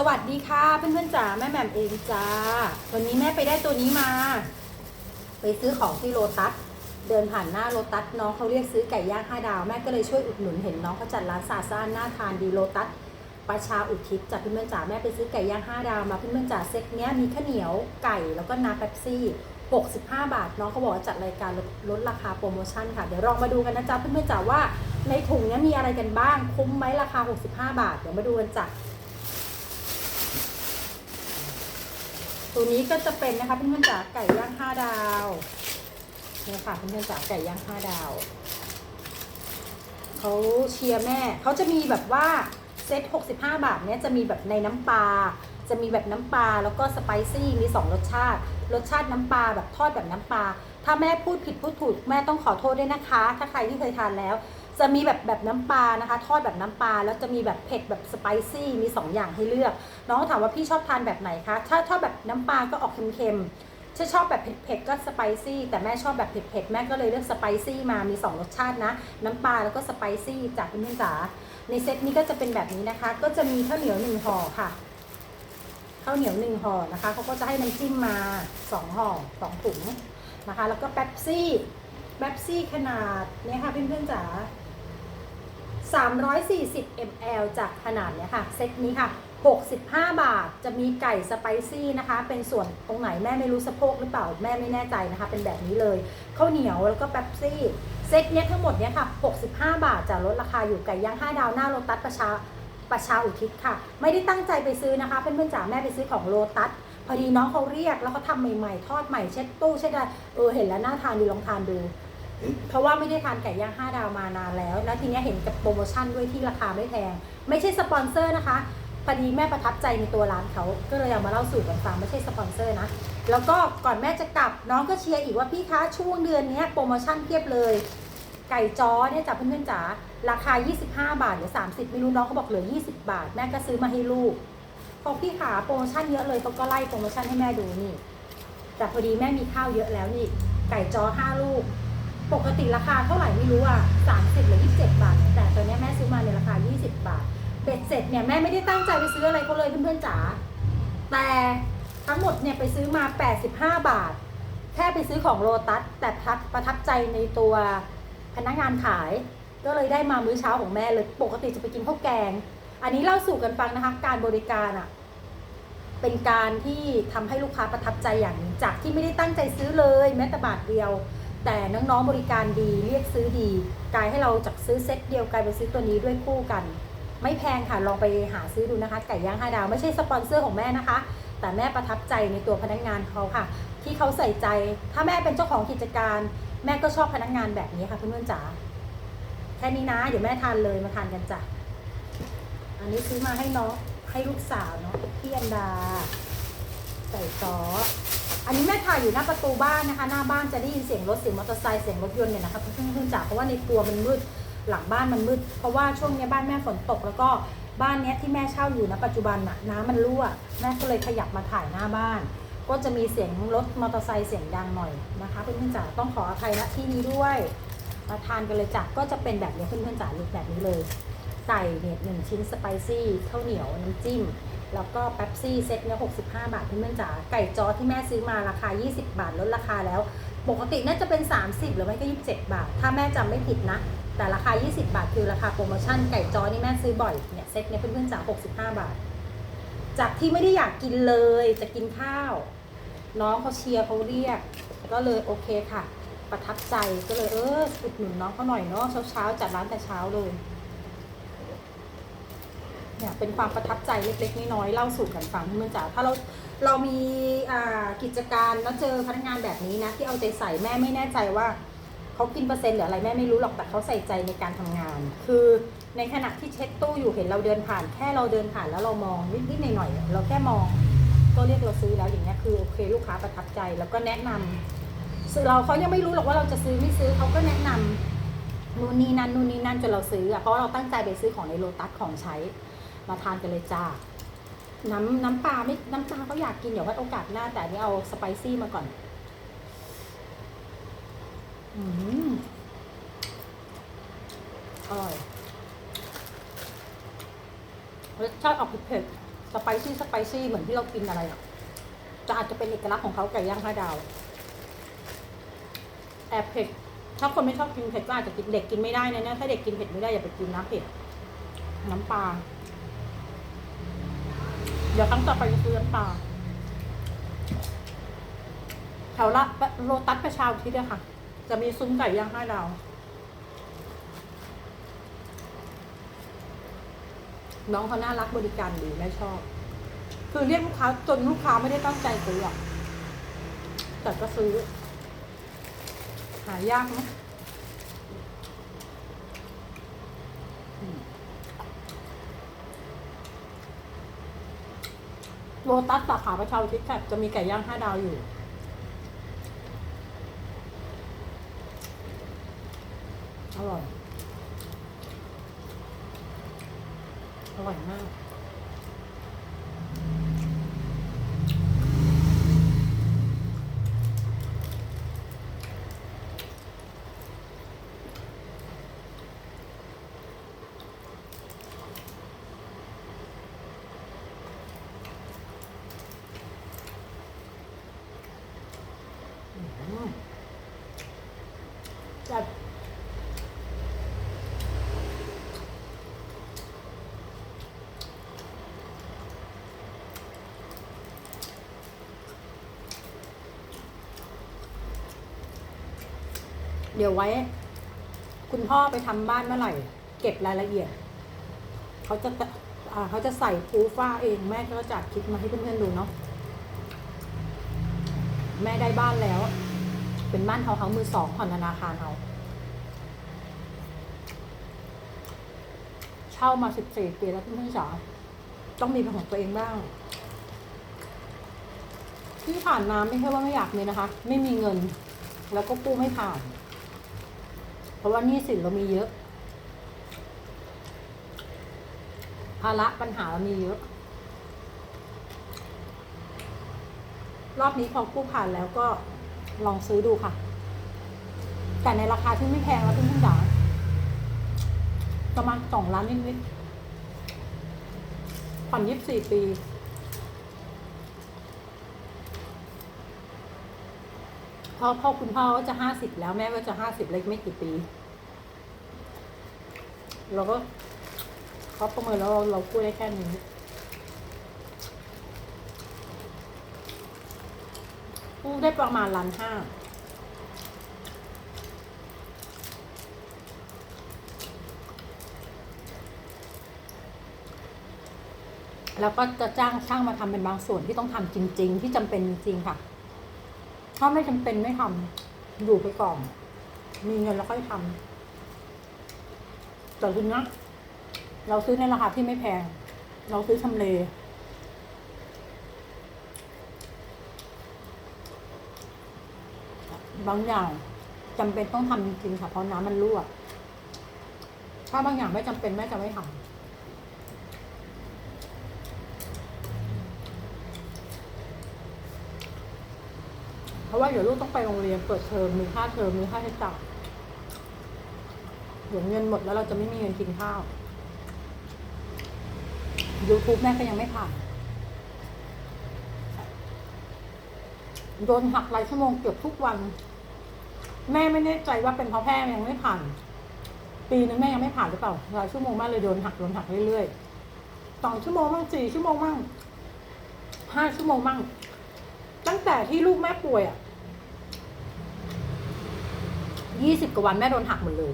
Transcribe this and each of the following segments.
สวัสดีค่ะเพื่อนๆจ๋าแม่แหม่มเองจ้า วันนี้แม่ไปได้ตัวนี้มา ไปซื้อของที่โลตัสเดินผ่านหน้าโลตัสน้องเขาเรียกซื้อไก่ย่างห้าดาวแม่ก็เลยช่วยอุดหนุนเห็นน้องเขาจัดร้านซาซ่าน่าทานดีโลตัสประชาอุทิศจากเพื่อนๆจ๋าแม่ไปซื้อไก่ย่างห้าดาวมาเพื่อนๆจ๋าเซ็ตเนี้ยมีข้าวเหนียวไก่แล้วก็น้ำเป๊ปซี่ 65 บาท น้องเขาบอกว่าจัดรายการลดลดราคาโปรโมชั่นค่ะเดี๋ยวลองมาดูกันนะจ๊ะเพื่อนๆจ๋าว่าในถุงเนี้ยมีอะไรกันบ้างคุ้มไหมราคา 65 บาทเดี๋ยวมาดูกันจ้ะ ตัวนี้ก็จะเป็นนะคะเพื่อนๆจ๋าไก่ย่างห้าดาวเนี่ยค่ะเพื่อนๆจ๋าไก่ย่างห้าดาวเขาเชียร์แม่เขาจะมีแบบว่าเซ็ต65 บาทเนี่ยจะมีแบบในน้ำปลาจะมีแบบน้ำปลาแล้วก็สไปซี่มี 2 รสชาติ รสชาติน้ำปลาแบบทอดแบบน้ำปลาถ้าแม่พูดผิดพูดถูกแม่ต้องขอโทษด้วยนะคะ ถ้าใครที่เคยทานแล้ว จะมีแบบแบบน้ำปลานะคะ ทอดแบบน้ำปลาแล้วจะมีแบบเผ็ดแบบสไปซี่มี 2 อย่างให้เลือก น้องถามว่าพี่ชอบทานแบบไหนคะถ้าชอบแบบน้ำปลาก็ออกเค็มๆถ้าชอบแบบเผ็ดๆก็สไปซี่แต่แม่ชอบแบบเผ็ดๆแม่ก็เลยเลือกสไปซี่มามี 2 รสชาตินะ น้ำปลาแล้วก็สไปซี่จากเพื่อนๆจ๋าในเซตนี้ก็จะเป็นแบบนี้นะคะ ก็จะมีข้าวเหนียวหนึ่งห่อค่ะข้าวเหนียวหนึ่งห่อนะคะเขาก็จะให้น้ำจิ้มมาสองห่อสองถุงนะคะ แล้วก็แป๊บซี่แป๊บซี่ขนาดเนี่ยค่ะเพื่อนๆจ๋า 340 ml จากขนาดเนี้ยค่ะ เซตนี้ค่ะ 65 บาท จะมีไก่สไปซี่นะคะ เป็นส่วนตรงไหนแม่ไม่รู้สะโพกหรือเปล่า แม่ไม่แน่ใจนะคะ เป็นแบบนี้เลยข้าวเหนียวแล้วก็แป๊บซี่ เซตเนี้ยทั้งหมดเนี้ยค่ะ 65 บาทจะลดราคาอยู่ไก่ย่าง 5 ดาวหน้าโลตัสประชาประชาอุทิศค่ะ ไม่ได้ตั้งใจไปซื้อนะคะ เพื่อนๆจ๋าแม่ไปซื้อของโลตัสพอดีน้องเขาเรียกแล้วเขาทำใหม่ๆ ทอดใหม่เช็ดตู้เช็ดได้เออเห็นแล้วน่าทานดีลองทานดู เพราะว่าไม่ได้ทานไก่ย่าง5ดาวมานานแล้ว แล้วทีเนี้ยเห็นกับโปรโมชั่นด้วยที่ราคาไม่แพง ไม่ใช่สปอนเซอร์นะคะพอดีแม่ประทับใจในตัวร้านเขาก็เลยเอามาเล่าสู่กันฟังไม่ใช่สปอนเซอร์นะ แล้วก็ก่อนแม่จะกลับน้องก็เชียร์อีกว่าพี่คะช่วงเดือนนี้โปรโมชั่นเพียบเลย ไก่จ้อเนี่ยจ้ะเพื่อนๆจ๋าราคา 25 บาทหรือ 30 ไม่รู้น้องเขาบอกเหลือ 20 บาท แม่ก็ซื้อมาให้ลูกพอพี่ขาโปรโมชั่นเยอะเลยเขาก็ไล่โปรโมชั่นให้แม่ดูนี่แต่พอดีแม่มีข้าวเยอะแล้วนี่ไก่จ้อ5ลูก ปกติราคาเท่าไหร่ไม่รู้อะ30หรือ27บบาท แต่ตัวนี้แม่ซื้อมาในราคา20บบาท เบ็ดเสร็จเนี่ยแม่ไม่ได้ตั้งใจไปซื้ออะไรเขาเลยเพื่อนๆจ๋า แต่ทั้งหมดเนี่ยไปซื้อมา85บห้าบาท แค่ไปซื้อของโลตัส แต่พัดประทับใจในตัวพนักงานขาย ก็เลยได้มามื้อเช้าของแม่เลย ปกติจะไปกินข้าวแกง อันนี้เล่าสู่กันฟังนะคะ การบริการอะเป็นการที่ทำให้ลูกค้าประทับใจอย่างจากที่ไม่ได้ตั้งใจซื้อเลยแม้แต่บาทเดียว แต่น้องๆบริการดีเรียกซื้อดีกลายให้เราจากซื้อเซตเดียวกลายไปซื้อตัวนี้ด้วยคู่กัน ไม่แพงค่ะลองไปหาซื้อดูนะคะไก่ย่างห้าดาวไม่ใช่สปอนเซอร์ของแม่นะคะ แต่แม่ประทับใจในตัวพนักงานเขาค่ะ ที่เขาใส่ใจ ถ้าแม่เป็นเจ้าของกิจการ แม่ก็ชอบพนักงานแบบนี้ค่ะเพื่อนๆจ๋าแค่นี้นะ เดี๋ยวแม่ทานเลยมาทานกันจ้ะอันนี้ซื้อมาให้น้องให้ลูกสาวเนาะพี่อันดา ใส่ซอส อันนี้แม่ถ่ายอยู่หน้าประตูบ้านนะคะ หน้าบ้านจะได้ยินเสียงรถเสียงมอเตอร์ไซค์เสียงรถยนต์เนี่ยนะคะเพื่อนๆจ๋าเพราะว่าในครัวมันมืดหลังบ้านมันมืด เพราะว่าช่วงนี้บ้านแม่ฝนตกแล้วก็บ้านเนี้ยที่แม่เช่าอยู่นะปัจจุบันน่ะน้ำมันรั่วแม่ก็เลยขยับมาถ่ายหน้าบ้าน ก็จะมีเสียงรถมอเตอร์ไซค์เสียงดังหน่อยนะคะเพื่อนๆจ๋าต้องขออภัยณที่นี้ด้วยมาทานกันเลยจ้ะก็จะเป็นแบบนี้เพื่อนๆจ๋าลุกแบบนี้เลยไก่เนี่ยหนึ่งชิ้นสไปซี่ข้าวเหนียวน้ำจิ้ม แล้วก็แป๊บซี่เซ็ตเนี่ย65บาทเพื่อนๆจ๋าไก่จอที่แม่ซื้อมาราคา 20 บาทลดราคาแล้ว ปกติน่าจะเป็น 30 หรือไม่ก็ 27 บาท ถ้าแม่จำไม่ผิดนะ แต่ราคา 20 บาทคือราคาโปรโมชั่นไก่จอนี่แม่ซื้อบ่อยเนี่ยเซ็ตเนี่ยเพื่อนๆจ๋า65 บาท จากที่ไม่ได้อยากกินเลยจะกินข้าว น้องเขาเชียร์เขาเรียก ก็เลยโอเคค่ะ ประทับใจก็เลยเอออุดหนุนน้องเขาหน่อยเนาะเช้าๆจัดร้านแต่เช้าเลย เนี่ยเป็นความประทับใจเล็กๆน้อยๆเล่าสู่กันฟังเพื่อนจ๋าถ้าเราเรามีกิจการแล้วเจอพนักงานแบบนี้นะ ที่เอาใจใส่แม่ไม่แน่ใจว่าเขากินเปอร์เซ็นต์หรืออะไรแม่ไม่รู้หรอกแต่เขาใส่ใจในการทำงาน คือในขณะที่เช็ดตู้อยู่เห็นเราเดินผ่าน แค่เราเดินผ่านแล้วเรามองนิดๆหน่อยๆเราแค่มอง ก็เรียกเราซื้อแล้วอย่างเงี้ยคือโอเคลูกค้าประทับใจแล้วก็แนะนำซึ่งเราเขายังไม่รู้หรอกว่าเราจะซื้อไม่ซื้อเขาก็แนะนำนู่นนี่นั่นนู่นนี่นั่นจนเราซื้ออะเพราะเราตั้งใจไปซื้อของในโลตัสของใช้ มาทานกันเลยจ้า น้ำน้ำปลาไม่น้ำปลาเขาอยากกินเดี๋ยวไว้โอกาสหน้า แต่นี้เอาสไปซี่มาก่อน อืมอร่อยรสชาติออกเผ็ดสไปซี่สไปซี่เหมือนที่เรากินอะไรอะจะอาจจะเป็นเอกลักษณ์ของเขาไก่ย่างห้าดาว แอบเผ็ดถ้าคนไม่ชอบกินเผ็ดก็อาจจะกินเด็กกินไม่ได้นะเนี่ยถ้าเด็กกินเผ็ดไม่ได้อย่าไปกินน้ำเผ็ดน้ำปลา ดี๋ยวครั้งต่อไปจะซื้อน้ำปลาแถวละโลตัสประชาอุทิศอะค่ะ จะมีซุ้มไก่ย่างห้าดาวน้องเขาน่ารักบริการดีแม่ชอบ คือเรียกลูกค้าจนลูกค้าไม่ได้ตั้งใจซื้ออะแต่ก็ซื้อ หายากไหมอืม โลตัสสาขาประชาอุทิศค่ะจะมีไก่ย่างห้าดาวอยู่ อร่อย อร่อยมาก อืมจัด เดี๋ยวไว้ คุณพ่อไปทำบ้านเมื่อไหร่ เก็บรายละเอียด เขาจะเขาจะใส่ปูฟ้าเองแม่ก็จัดคลิปมาให้เพื่อนๆดูเนาะแม่ได้บ้านแล้ว เป็นบ้านเฮาเฮามือสองผ่อนธนาคารเอาเช่ามาสิบสี่ปีแล้วเพื่อนๆจ๋าต้องมีเป็นของตัวเองบ้าง ที่ผ่านมาไม่ใช่ว่าไม่อยากมีนะคะ ไม่มีเงิน แล้วก็กู้ไม่ผ่าน เพราะว่านี้สินเรามีเยอะ ภาระปัญหาเรามีเยอะ รอบนี้พอกู้ผ่านแล้วก็ลองซื้อดูค่ะ แต่ในราคาที่ไม่แพงแล้วเพื่อนๆจ๋าประมาณสองล้านนิดๆผ่อนยี่สิบสี่ปี พ่อพ่อคุณพ่อก็จะห้าสิบแล้วแม่ก็จะห้าสิบเล็กไม่กี่ปี เราก็เขาประเมินแล้วเราเรากู้ได้แค่นี้กู้ได้ประมาณล้านห้าแล้วก็จะจ้างช่างมาทำเป็นบางส่วนที่ต้องทำจริง ๆ ที่จำเป็นจริงๆค่ะ ถ้าไม่จำเป็นไม่ทำอยู่ไปก่อน มีเงินแล้วค่อยทำแต่ทีนี้เราซื้อในราคาที่ไม่แพง เราซื้อทำเล บางอย่างจำเป็นต้องทำจริงๆค่ะเพราะน้ำมันรั่ว ถ้าบางอย่างไม่จำเป็นแม่จะไม่ทำเพราะว่าเดี๋ยวลูกต้องไปโรงเรียนเปิดเทอมมีค่าเทอมมีค่าใช้จ่ายเดี๋ยวเงินหมดแล้วเราจะไม่มีเงินกินข้าว YouTube แม่ก็ยังไม่ผ่านโดนหักรายชั่วโมงเกือบทุกวัน แม่ไม่แน่ใจว่าเป็นเพราะแม่ยังไม่ผ่าน ปีนึงแม่ยังไม่ผ่านหรือเปล่ารายชั่วโมงแม่เลยโดนหักโดนหักเรื่อยๆสองชั่วโมงมั่งสี่ชั่วโมงมั่งห้าชั่วโมงมั่งตั้งแต่ที่ลูกแม่ป่วยอะ ยี่สิบกว่าวันแม่โดนหักหมดเลย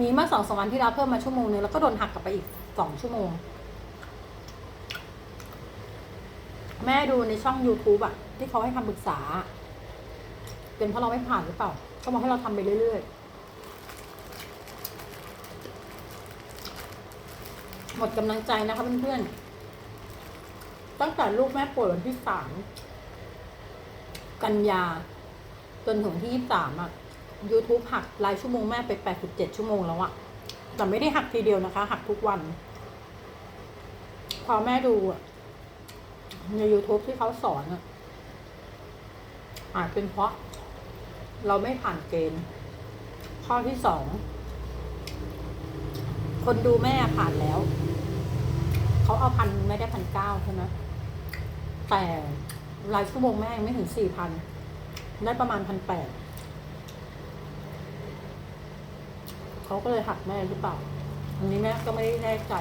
มีเมื่อสองสามวันที่แล้วเพิ่มมาชั่วโมงนึงแล้วก็โดนหักกลับไปอีกสองชั่วโมง แม่ดูในช่อง YouTube อะที่เขาให้คำปรึกษา เป็นเพราะเราไม่ผ่านหรือเปล่าเขาบอกให้เราทำไปเรื่อยๆ หมดกำลังใจนะคะเพื่อนๆ ตั้งแต่ลูกแม่ป่วยวันที่สามกันยา จนถึงที่ยี่สามอะ YouTube หักรายชั่วโมงแม่ไปแปดสิบเจ็ดชั่วโมงแล้วอะแต่ไม่ได้หักทีเดียวนะคะ หักทุกวัน พอแม่ดูอะใน YouTube ที่เขาสอนอะอาจเป็นเพราะ เราไม่ผ่านเกณฑ์ ข้อที่สอง คนดูแม่ผ่านแล้ว เขาเอาพันไม่ได้พันเก้าใช่ไหมแต่รายชั่วโมงแม่งไม่ถึงสี่พันได้ประมาณพันแปด เขาก็เลยหักแม่หรือเปล่า อันนี้แม่ก็ไม่ได้แน่ใจ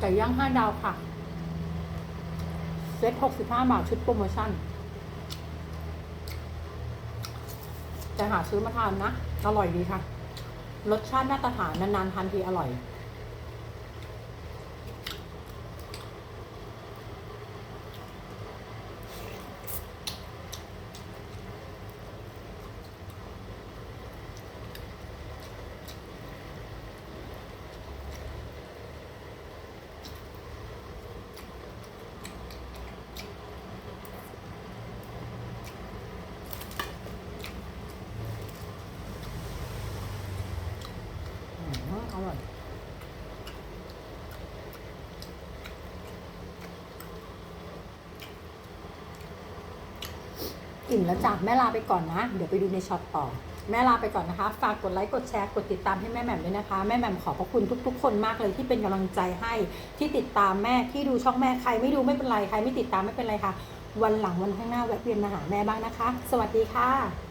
ไก่ย่างห้าดาวค่ะ เซ็ตหกสิบห้าบาทชุดโปรโมชั่น แต่หาซื้อมาทานนะ อร่อยดีค่ะ รสชาติมาตรฐานนานๆทานทีอร่อย อืมอร่อย อิ่มแล้วจ้ะแม่ลาไปก่อนนะ เดี๋ยวไปดูในช็อตต่อ แม่ลาไปก่อนนะคะ ฝากกดไลค์กดแชร์กดติดตามให้แม่แหม่มด้วยนะคะ แม่แหม่มขอบพระคุณทุก ๆ คนมากเลยที่เป็นกำลังใจให้ที่ติดตามแม่ที่ดูช่องแม่ใครไม่ดูไม่เป็นไรใครไม่ติดตามไม่เป็นไรค่ะ วันหลังวันข้างหน้าแวะเวียนมาหาแม่บ้างนะคะ สวัสดีค่ะ